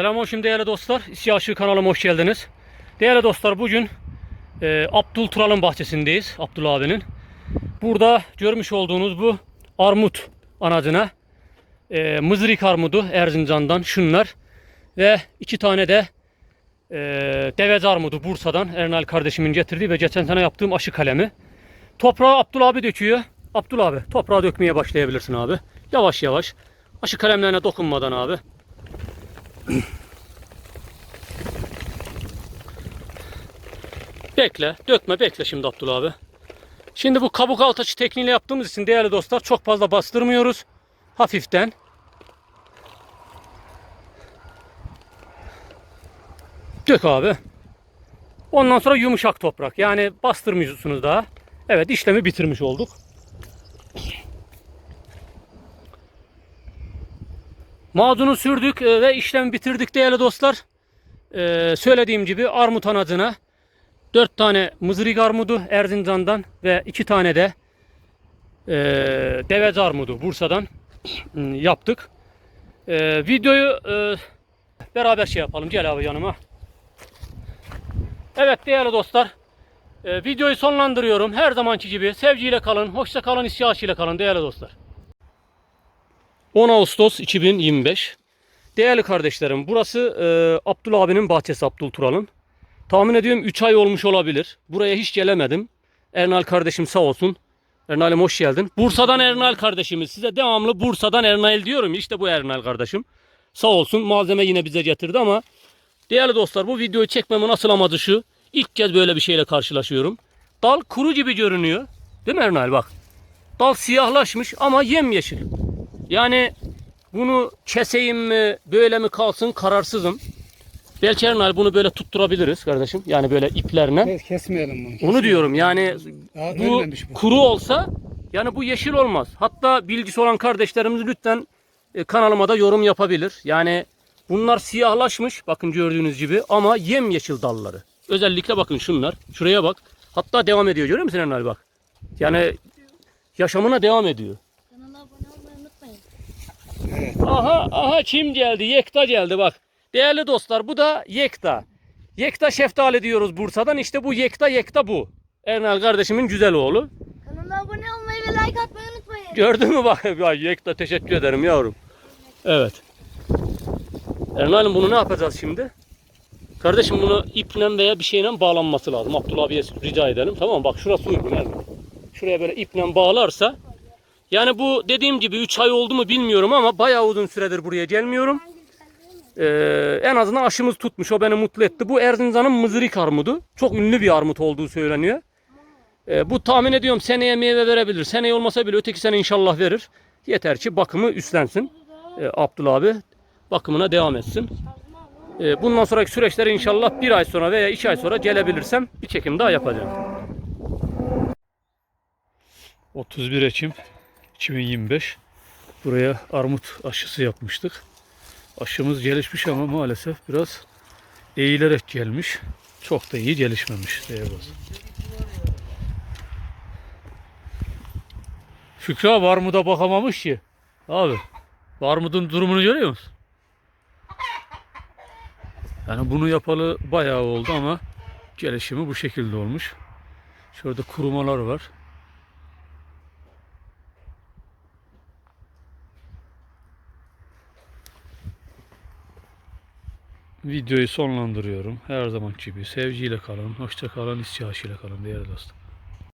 Selamünaleyküm değerli dostlar. Aşığı kanalıma hoş geldiniz. Değerli dostlar bugün e, Abdül Tural'ın bahçesindeyiz. Abdül abinin. Burada görmüş olduğunuz bu armut anacına e, mızrik armudu Erzincan'dan şunlar ve iki tane de e, devez armudu Bursa'dan Ernal kardeşimin getirdiği ve geçen sene yaptığım aşı kalemi. Toprağı Abdül abi döküyor. Abdül abi toprağa dökmeye başlayabilirsin abi. Yavaş yavaş. Aşı kalemlerine dokunmadan abi. Bekle, dökme, bekle şimdi Abdullah abi. Şimdi bu kabuk altaçı tekniğiyle yaptığımız için değerli dostlar çok fazla bastırmıyoruz. Hafiften. Dök abi. Ondan sonra yumuşak toprak. Yani bastırmıyorsunuz daha. Evet işlemi bitirmiş olduk. Macunu sürdük e, ve işlemi bitirdik değerli dostlar. Ee, söylediğim gibi armut anacına 4 tane mızrik armudu Erzincan'dan ve 2 tane de e, devez armudu Bursa'dan yaptık. E, videoyu e, beraber şey yapalım. Gel abi yanıma. Evet değerli dostlar. e, videoyu sonlandırıyorum. Her zamanki gibi sevgiyle kalın, hoşça kalın, isyaşıyla kalın değerli dostlar. 10 Ağustos 2025. Değerli kardeşlerim burası e, Abdullah abinin bahçesi Abdül Tural'ın. Tahmin ediyorum 3 ay olmuş olabilir. Buraya hiç gelemedim. Ernal kardeşim sağ olsun. Ernal'im hoş geldin. Bursa'dan Ernal kardeşimiz. Size devamlı Bursa'dan Ernal diyorum. İşte bu Ernal kardeşim. Sağ olsun malzeme yine bize getirdi ama değerli dostlar bu videoyu çekmemin asıl amacı şu. İlk kez böyle bir şeyle karşılaşıyorum. Dal kuru gibi görünüyor. Değil mi Ernal bak. Dal siyahlaşmış ama yemyeşil. Yani bunu keseyim mi böyle mi kalsın kararsızım. Belki Ernal bunu böyle tutturabiliriz kardeşim. Yani böyle iplerine. Evet, kesmeyelim bunu. Onu diyorum yani Daha bu kuru olsa yani bu yeşil olmaz. Hatta bilgisi olan kardeşlerimiz lütfen e, kanalıma da yorum yapabilir. Yani bunlar siyahlaşmış bakın gördüğünüz gibi ama yemyeşil dalları. Özellikle bakın şunlar. Şuraya bak. Hatta devam ediyor görüyor musun Ernal bak. Yani yaşamına devam ediyor. Kanala abone olmayı unutmayın. Aha kim geldi? Yekta geldi bak. Değerli dostlar bu da Yekta. Yekta şeftali diyoruz Bursa'dan. İşte bu Yekta Yekta bu. Ernal kardeşimin güzel oğlu. Kanala abone olmayı ve like atmayı unutmayın. Gördün mü bak? Ya Yekta teşekkür ederim yavrum. Evet. Ernal'im bunu ne yapacağız şimdi? Kardeşim bunu iple veya bir şeyle bağlanması lazım. Abdullah abiye rica edelim. Tamam mı? Bak şurası uygun Ernal. Şuraya böyle iple bağlarsa yani bu dediğim gibi 3 ay oldu mu bilmiyorum ama bayağı uzun süredir buraya gelmiyorum. Ee, en azından aşımız tutmuş. O beni mutlu etti. Bu Erzincan'ın mızrik armudu. Çok ünlü bir armut olduğu söyleniyor. Ee, bu tahmin ediyorum seneye meyve verebilir. Seneye olmasa bile öteki sene inşallah verir. Yeter ki bakımı üstlensin. Ee, Abdullah abi bakımına devam etsin. Ee, bundan sonraki süreçleri inşallah bir ay sonra veya iki ay sonra gelebilirsem bir çekim daha yapacağım. 31 Ekim 2025 buraya armut aşısı yapmıştık. Aşımız gelişmiş ama maalesef biraz eğilerek gelmiş. Çok da iyi gelişmemiş dostlar. Şükrü abi armuda bakamamış ki. Abi armudun durumunu görüyor musun? Yani bunu yapalı bayağı oldu ama gelişimi bu şekilde olmuş. Şurada kurumalar var. Videoyu sonlandırıyorum. Her zaman gibi sevgiyle kalın, hoşça kalın, istihasıyla kalın değerli dostum.